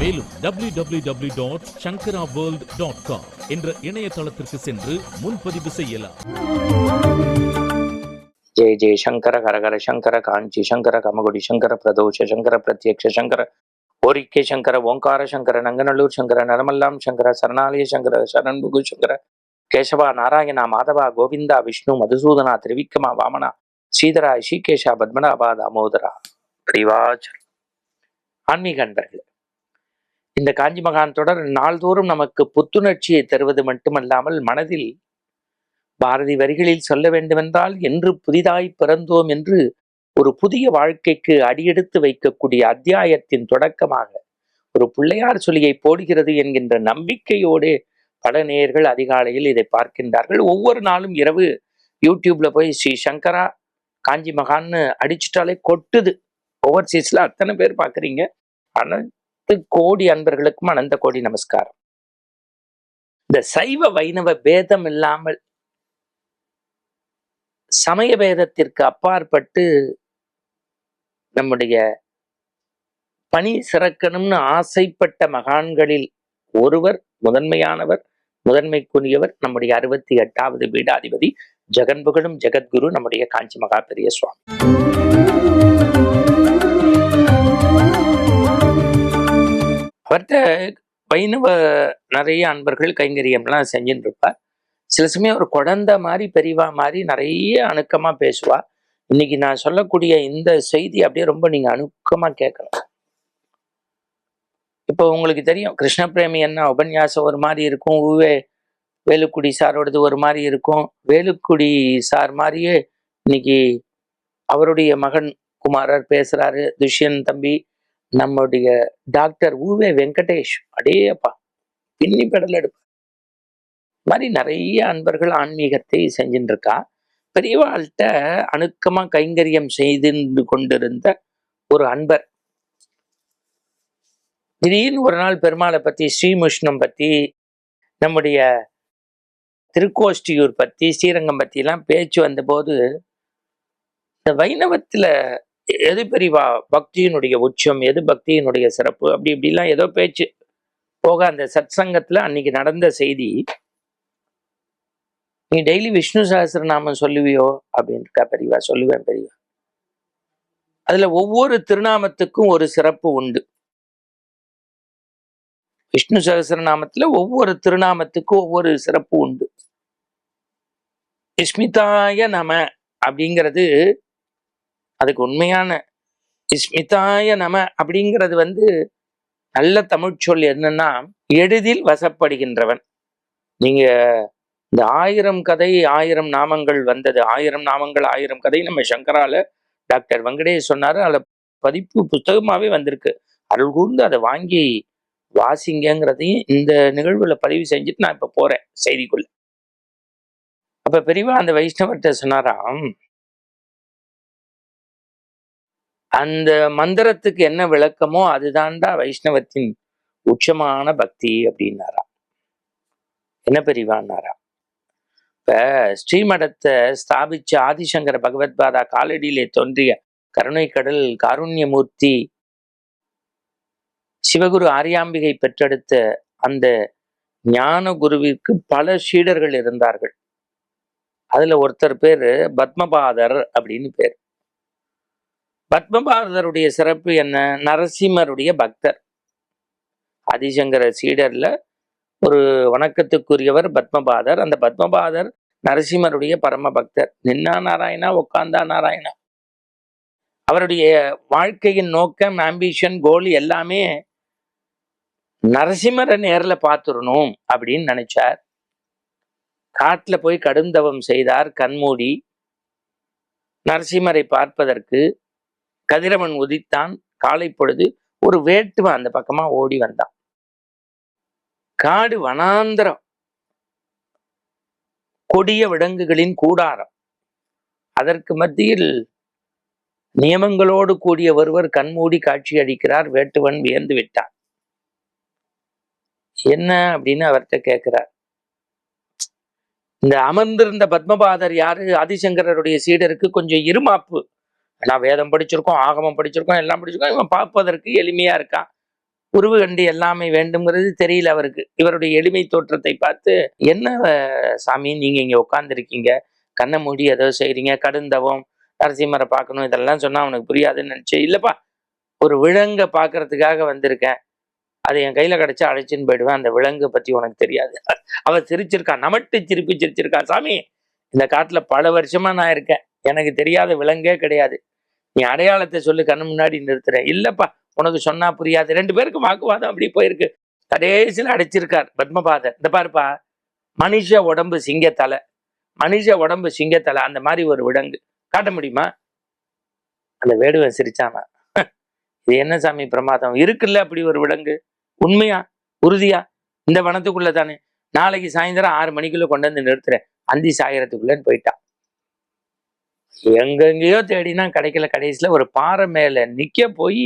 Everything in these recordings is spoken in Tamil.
மேலும் www.shankaraworld.com dot Shankara world dot com என்ற இணையதளத்திற்கு சென்று முன்பதிவு செய்யலாம். ஜெய ஜெய சங்கர ஹரஹர சங்கர காஞ்சி சங்கர கமகுடி சங்கர பிரதோஷ சங்கர பிரத்யக்ஷ சங்கர கோரிக்கை சங்கர ஓங்கார சங்கர நங்கநல்லூர் சங்கர நரமல்லாம் சங்கர சரணாலய சங்கர சரண்புகு சங்கர கேசவா நாராயணா மாதவா கோவிந்தா விஷ்ணு மதுசூதனா திரிவிக்ரமா வாமனா ஸ்ரீதரா ஸ்ரீகேஷா பத்மநாபா தாமோதரா பிரிவாச்சர் ஆன்மீக அன்பர்களே இந்த காஞ்சி மகான் தொடர் நாள்தோறும் நமக்கு புத்துணர்ச்சியை தருவது மட்டுமல்லாமல் மனதில் பாரதி வரிகளில் சொல்ல வேண்டுமென்றால் என்று புதிதாய் பிறந்தோம் என்று ஒரு புதிய வாழ்க்கைக்கு அடியெடுத்து வைக்கக்கூடிய அத்தியாயத்தின் தொடக்கமாக ஒரு பிள்ளையார் சொல்லியை போடுகிறது என்கின்ற நம்பிக்கையோடு பல நேயர்கள் அதிகாலையில் இதை பார்க்கின்றார்கள். ஒவ்வொரு நாளும் இரவு யூடியூப்ல போய் ஸ்ரீ சங்கரா காஞ்சி மகான்னு அடிச்சிட்டாலே கொட்டுது. ஓவர்சீஸ்ல அத்தனை பேர் பார்க்குறீங்க. அனைத்து கோடி அன்பர்களுக்கும் அனந்த கோடி நமஸ்காரம். இந்த சைவ வைணவ பேதம் இல்லாமல் சமய பேதத்திற்கு அப்பாற்பட்டு நம்முடைய பணி சிறக்கணும்னு ஆசைப்பட்ட மகான்களில் ஒருவர் முதன்மையானவர் முதன்மைக்குரியவர் நம்முடைய அறுபத்தி எட்டாவது பீடாதிபதி ஜெகன்புகழும் ஜெகத்குரு நம்முடைய காஞ்சி மகா பெரிய சுவாமி. அவர்கிட்ட வைணவ நிறைய அன்பர்கள் கைங்கரியம்லாம் செஞ்சுட்டு இருப்பார் சில சமயம் ஒரு குழந்தை மாதிரி பெரியவா மாதிரி நிறைய அணுக்கமா பேசுவா. இன்னைக்கு நான் சொல்லக்கூடிய இந்த செய்தி அப்படியே ரொம்ப நீங்க அணுக்கமா கேட்கணும் இப்போ உங்களுக்கு தெரியும் கிருஷ்ண பிரேமி என்ன உபன்யாசம் ஒரு மாதிரி இருக்கும் ஊவே வேலுக்குடி சாரோடது ஒரு மாதிரி இருக்கும். வேலுக்குடி சார் மாதிரியே இன்னைக்கு அவருடைய மகன் குமாரர் பேசுறாரு துஷ்யன் தம்பி நம்முடைய டாக்டர் ஊவே வெங்கடேஷ். அடேப்பா பின்னி பெடல் எடுப்பார் மாதிரி நிறைய அன்பர்கள் ஆன்மீகத்தை செஞ்சுட்டு இருக்கா பெரியவாள்கிட்ட அணுக்கமா கைங்கரியம் செய்து கொண்டிருந்த ஒரு அன்பர். திடீர்னு ஒரு நாள் பெருமாளை பத்தி ஸ்ரீமுஷ்ணம் பத்தி நம்முடைய திருக்கோஷ்டியூர் பத்தி ஸ்ரீரங்கம் பத்தி எல்லாம் பேச்சு வந்தபோது இந்த வைணவத்துல எது பெரியவா பக்தியினுடைய உச்சம் எது பக்தியினுடைய சிறப்பு? அப்படி இப்படிலாம் ஏதோ பேச்சு. போக அந்த சத் சங்கத்தில் அன்னைக்கு நடந்த செய்தி நீ டெய்லி விஷ்ணு சகசிரநாமம் சொல்லுவியோ? அப்படின்னு இருக்கா பெரியவா சொல்லுவேன் பெரியவா அதுல ஒவ்வொரு திருநாமத்துக்கும் ஒரு சிறப்பு உண்டு. விஷ்ணு சகசிரநாமத்தில் ஒவ்வொரு திருநாமத்துக்கும் ஒவ்வொரு சிறப்பு உண்டு. இஸ்மிதாய நம அப்படிங்கிறது அதுக்கு உண்மையான இஸ்மிதாய நம அப்படிங்கிறது வந்து நல்ல தமிழ்ச்சொல் என்னன்னா எளிதில் வசப்படுகின்றவன். நீங்க இந்த ஆயிரம் கதை ஆயிரம் நாமங்கள் வந்தது. ஆயிரம் நாமங்கள் ஆயிரம் கதை நம்ம சங்கரால டாக்டர் வெங்கடேஷ் சொன்னாரு. அதில் பதிப்பு புத்தகமாவே வந்திருக்கு. அருள் கூர்ந்து அதை வாங்கி வாசிங்கங்கிறதையும் இந்த நிகழ்வுல பதிவு செஞ்சுட்டு நான் இப்ப போறேன் செய்திக்குள்ள. அப்ப பெரியவா அந்த வைஷ்ணவர்கிட்ட சொன்னாராம் அந்த மந்திரத்துக்கு என்ன விளக்கமோ அதுதான்டா வைஷ்ணவத்தின் உச்சமான பக்தி அப்படின்னாரா என்ன பெரியவான்னாராம் இப்ப ஸ்ரீமடத்தை ஸ்தாபிச்ச ஆதிசங்கர பகவத்பாதா காலடியிலே தோன்றிய கருணை கடல் காருண்யமூர்த்தி சிவகுரு ஆரியாம்பிகை பெற்றெடுத்த அந்த ஞான குருவிற்கு பல சீடர்கள் இருந்தார்கள். அதுல ஒருத்தர் பேரு பத்மபாதர் அப்படின்னு பேர். பத்மபாதருடைய சிறப்பு என்ன? நரசிம்மருடைய பக்தர். ஆதிசங்கர சீடரில் ஒரு வணக்கத்துக்குரியவர் பத்மபாதர். அந்த பத்மபாதர் நரசிம்மருடைய பரம பக்தர். நின்னா நாராயணா உட்காந்தா நாராயணா. அவருடைய வாழ்க்கையின் நோக்கம் ஆம்பிஷன் கோல் எல்லாமே நரசிம்மரை நேரில் பார்த்துடணும் அப்படின்னு நினைச்சார். காட்டில் போய் கடுந்தவம் செய்தார் கண்மூடி. நரசிம்மரை பார்ப்பதற்கு கதிரவன் உதித்தான் காலை பொழுது ஒரு வேட்டுவன் அந்த பக்கமா ஓடி வந்தான். காடு வனாந்திரம். கொடிய விலங்குகளின் கூடாரம். அதற்கு மத்தியில் நியமங்களோடு கூடிய ஒருவர் கண்மூடி காட்சி அளிக்கிறார். வேட்டுவன் வியந்து விட்டான். என்ன அப்படின்னு அவர்கிட்ட கேட்கிறார். இந்த அமர்ந்திருந்த பத்மபாதர் யாரு? ஆதிசங்கரருடைய சீடருக்கு கொஞ்சம் இருமாப்பு. எல்லாம் வேதம் படிச்சிருக்கோம் ஆகமம் படிச்சிருக்கோம் எல்லாம் படிச்சிருக்கோம். இவன் பார்ப்பதற்கு எளிமையா இருக்கான். உருவு கண்டு எல்லாமே வேண்டுங்கிறது தெரியல அவருக்கு. இவருடைய எளிமை தோற்றத்தை பார்த்து என்ன சாமி நீங்க இங்க உட்காந்துருக்கீங்க கண்ணை மூடி ஏதோ செய்றீங்க? கடுந்தவம் நரசிம்மரை பார்க்கணும் இதெல்லாம் சொன்னா அவனுக்கு புரியாதுன்னு நினச்சி இல்லப்பா ஒரு விலங்க பார்க்கறதுக்காக வந்திருக்கேன். அது என் கையில கிடைச்சா அழைச்சின்னு போயிடுவேன். அந்த விலங்கை பத்தி உனக்கு தெரியாது. அவ சிரிச்சிருக்கா நமட்டு சிரிப்பு சிரிச்சிருக்கா சாமி இந்த காட்டுல பல வருஷமா நான் இருக்கேன். எனக்கு தெரியாத விலங்கே கிடையாது. நீ அடையாளத்தை சொல்லு கண்ணு முன்னாடி நிறுத்துறேன். இல்லப்பா உனக்கு சொன்னா புரியாது. ரெண்டு பேருக்கு வாக்குவாதம் அப்படி போயிருக்கு. கடைசியில் அடைச்சிருக்கார் பத்மபாதர் இந்த பாருப்பா மனுஷ உடம்பு சிங்கத்தலை. மனுஷ உடம்பு சிங்கத்தலை அந்த மாதிரி ஒரு விலங்கு காட்ட முடியுமா? அந்த வேடுவன் சிரிச்சானா? இது என்ன சாமி பிரமாதம்? இருக்குல்ல அப்படி ஒரு விலங்கு உண்மையா? உறுதியா? இந்த வனத்துக்குள்ள தானே. நாளைக்கு சாயந்தரம் ஆறு மணிக்குள்ள கொண்டு வந்து நிறுத்துறேன். அந்தி சாயறதுக்குள்ளன்னு போயிட்டான் எங்கெங்கேயோ தேடினா கிடைக்கல கடைசியில். ஒரு பாறை மேலே நிற்க போய்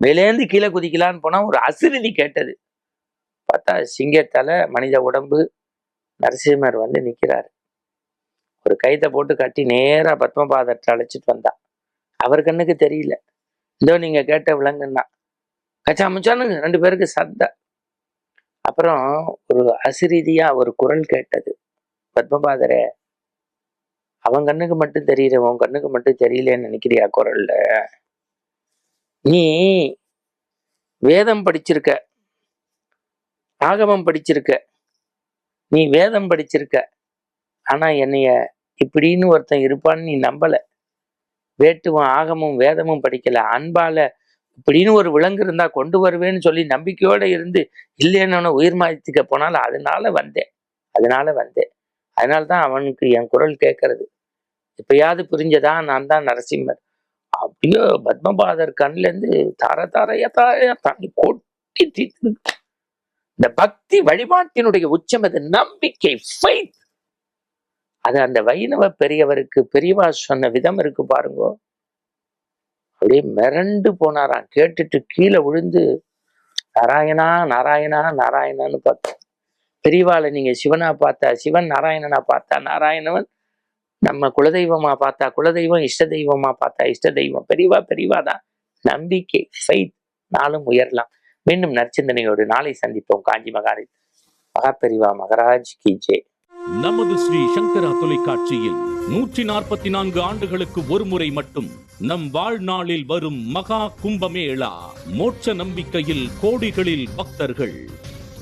மேலேந்து கீழே குதிக்கலான்னு போனால் ஒரு அசிரிதி கேட்டது. பார்த்தா சிங்கத்தலை மனித உடம்பு நரசிம்மர் வந்து நிற்கிறார் ஒரு கைத்தை போட்டு கட்டி நேராக பத்மபாதத்தை அழைச்சிட்டு வந்தா. அவர் கண்ணுக்கு தெரியல. இதோ நீங்கள் கேட்ட விலங்குன்னா. கச்சா முச்சானுங்க ரெண்டு பேருக்கு சண்டை. அப்புறம் ஒரு அசிரீதியாக ஒரு குரல் கேட்டது. பத்மபாதரை அவன் கண்ணுக்கு மட்டும் தெரியல உன் கண்ணுக்கு மட்டும் தெரியலன்னு நினைக்கிறியா குரல்ல? நீ வேதம் படிச்சிருக்க. ஆகமம் படிச்சிருக்க. நீ வேதம் படிச்சிருக்க. ஆனா என்னைய இப்படின்னு ஒருத்தன் இருப்பான்னு நீ நம்பல. வேட்டுவன் ஆகமும் வேதமும் படிக்கல. அன்பால இப்படின்னு ஒரு விலங்கு இருந்தா கொண்டு வருவேன்னு சொல்லி நம்பிக்கையோட இருந்து இல்லைன்னு உயிர் மாய்த்துக்க போனாலும் அதனால வந்தேன். அதனால வந்தேன். அதனால தான் அவனுக்கு என் குரல் கேட்கறது. எப்பயாவது புரிஞ்சதா? நான் தான் நரசிம்மர். அப்படியே பத்மபாதர் கண்லேருந்து தார தாரையா தாரையா தண்ணி கொட்டி தீர்த்து இந்த பக்தி வழிபாட்டினுடைய உச்சம் அது நம்பிக்கை ஃபைத் அது அந்த வைணவ பெரியவருக்கு பெரியவா சொன்ன விதம் இருக்கு பாருங்க. அப்படியே மிரண்டு போனாராம். கேட்டுட்டு கீழே விழுந்து நாராயணா நாராயணா நாராயணான்னு பார்த்தோம் பெரியவாளை நீங்க சிவனா பார்த்தா சிவன் நாராயணனா பார்த்தா நாராயணவன் நம்ம குலதெய்வமா பார்த்தா குலதெய்வம் இஷ்ட தெய்வமா பார்த்தா இஷ்ட தெய்வம் பெரியவா பெரியவா தான். நம்பிக்கை ஃபைத் நாளும் உயரலாம். மீண்டும் நற்சிந்தனையோடு நாளை சந்திப்போம். காஞ்சி மகாரி மகாபெரிவா மகராஜ் கி ஜே. நமது ஸ்ரீ சங்கரா தொலைக்காட்சியில் நூற்றி நாற்பத்தி நான்கு ஆண்டுகளுக்கு ஒரு முறை மட்டும் நம் வாழ்நாளில் வரும் மகா கும்பமேளா. மோட்ச நம்பிக்கையில் கோடிகளில் பக்தர்கள்.